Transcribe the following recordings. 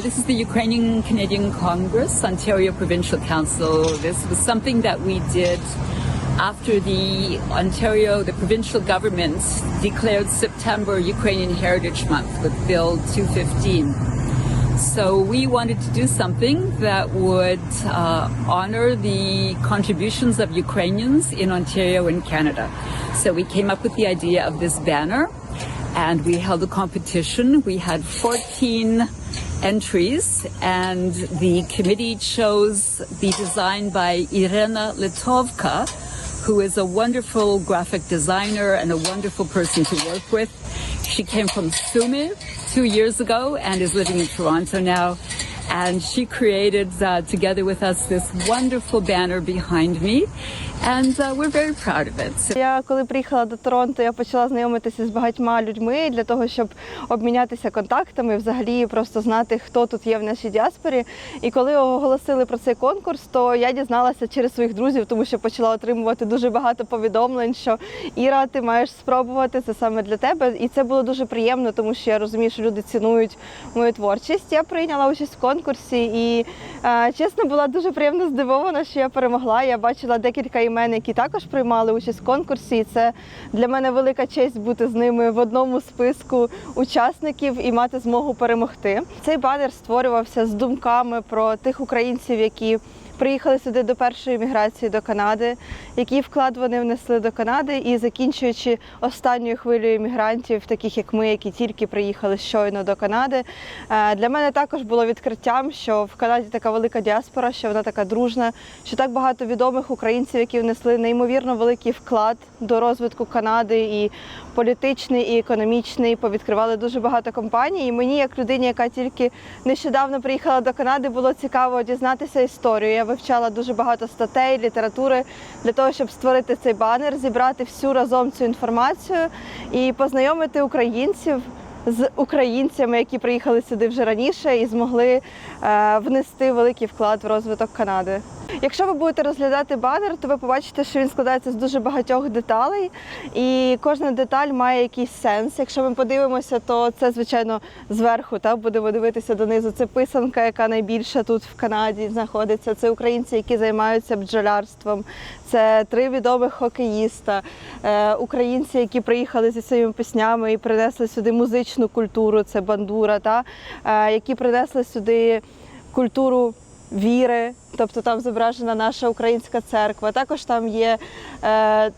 this is the Ukrainian Canadian Congress, Ontario Provincial Council. This was something that we did after the Ontario, the provincial government declared September Ukrainian Heritage Month with Bill 215. So we wanted to do something that would uh, honor the contributions of Ukrainians in Ontario and Canada. So we came up with the idea of this banner and we held a competition. We had 14 entries and the committee chose the design by Irena Litovka, who is a wonderful graphic designer and a wonderful person to work with. She came from Sumy two years ago and is living in Toronto now. And she created, uh, together with us, this wonderful banner behind me. And uh, we're very proud of it. Я коли приїхала до Торонто, я почала знайомитися з багатьма людьми для того, щоб обмінятися контактами, взагалі просто знати, хто тут є в нашій діаспорі. І коли оголосили про цей конкурс, то я дізналася через своїх друзів, тому що почала отримувати дуже багато повідомлень, що Іра, ти маєш спробувати це саме для тебе. І це було дуже приємно, тому що я розумію, що люди цінують мою творчість. Я прийняла участь в конкурсі і е, чесно була дуже приємно здивована, що я перемогла. Я бачила декілька імен, які також приймали участь в конкурсі. І це для мене велика честь бути з ними в одному списку учасників і мати змогу перемогти. Цей банер створювався з думками про тих українців, які приїхали сюди до першої міграції до Канади, який вклад вони внесли до Канади, і закінчуючи останньою хвилею іммігрантів, таких як ми, які тільки приїхали щойно до Канади. Е, Для мене також було відкриттям, що в Канаді така велика діаспора, що вона така дружна, що так багато відомих українців, які внесли неймовірно великий вклад до розвитку Канади і політичний, і економічний. Повідкривали дуже багато компаній. І мені, як людині, яка тільки нещодавно приїхала до Канади, було цікаво дізнатися історію. Вивчала дуже багато статей, літератури для того, щоб створити цей банер, зібрати всю разом цю інформацію і познайомити українців. З українцями, які приїхали сюди вже раніше і змогли е, внести великий вклад в розвиток Канади. Якщо ви будете розглядати банер, то ви побачите, що він складається з дуже багатьох деталей, і кожна деталь має якийсь сенс. Якщо ми подивимося, то це звичайно зверху. Так будемо дивитися донизу. Це писанка, яка найбільша тут в Канаді знаходиться. Це українці, які займаються бджолярством. Це три відомих хокеїста, е, українці, які приїхали зі своїми піснями і принесли сюди музичну культуру. Це бандура, та е, які принесли сюди культуру віри, тобто там зображена наша українська церква. Також там є е,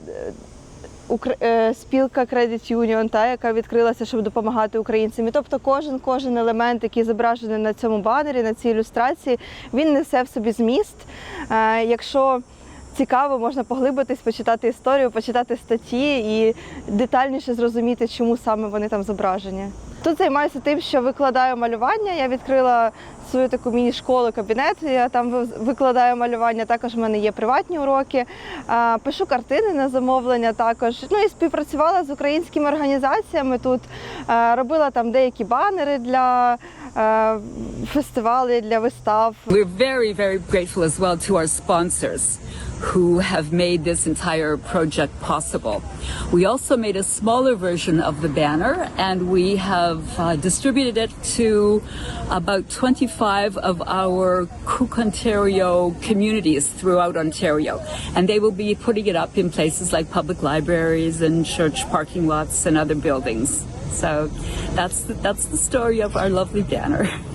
е, спілка Credit Union, та, яка відкрилася, щоб допомагати українцям. І тобто кожен кожен елемент, який зображений на цьому банері, на цій ілюстрації, він несе в собі зміст. Е, якщо Цікаво, можна поглибитись, почитати історію, почитати статті і детальніше зрозуміти, чому саме вони там зображені. Тут займаюся тим, що викладаю малювання. Я відкрила свою таку міні-школу, кабінет. Я там ви- викладаю малювання. Також в мене є приватні уроки. Пишу картини на замовлення. Також ну і співпрацювала з українськими організаціями. Тут робила там деякі банери для фестивалів, для вистав. We're very, very grateful as well to our sponsors who have made this entire project possible. We also made a smaller version of the banner and we have uh, distributed it to about 25 of our Cook Ontario communities throughout Ontario. And they will be putting it up in places like public libraries and church parking lots and other buildings. So that's the, that's the story of our lovely banner.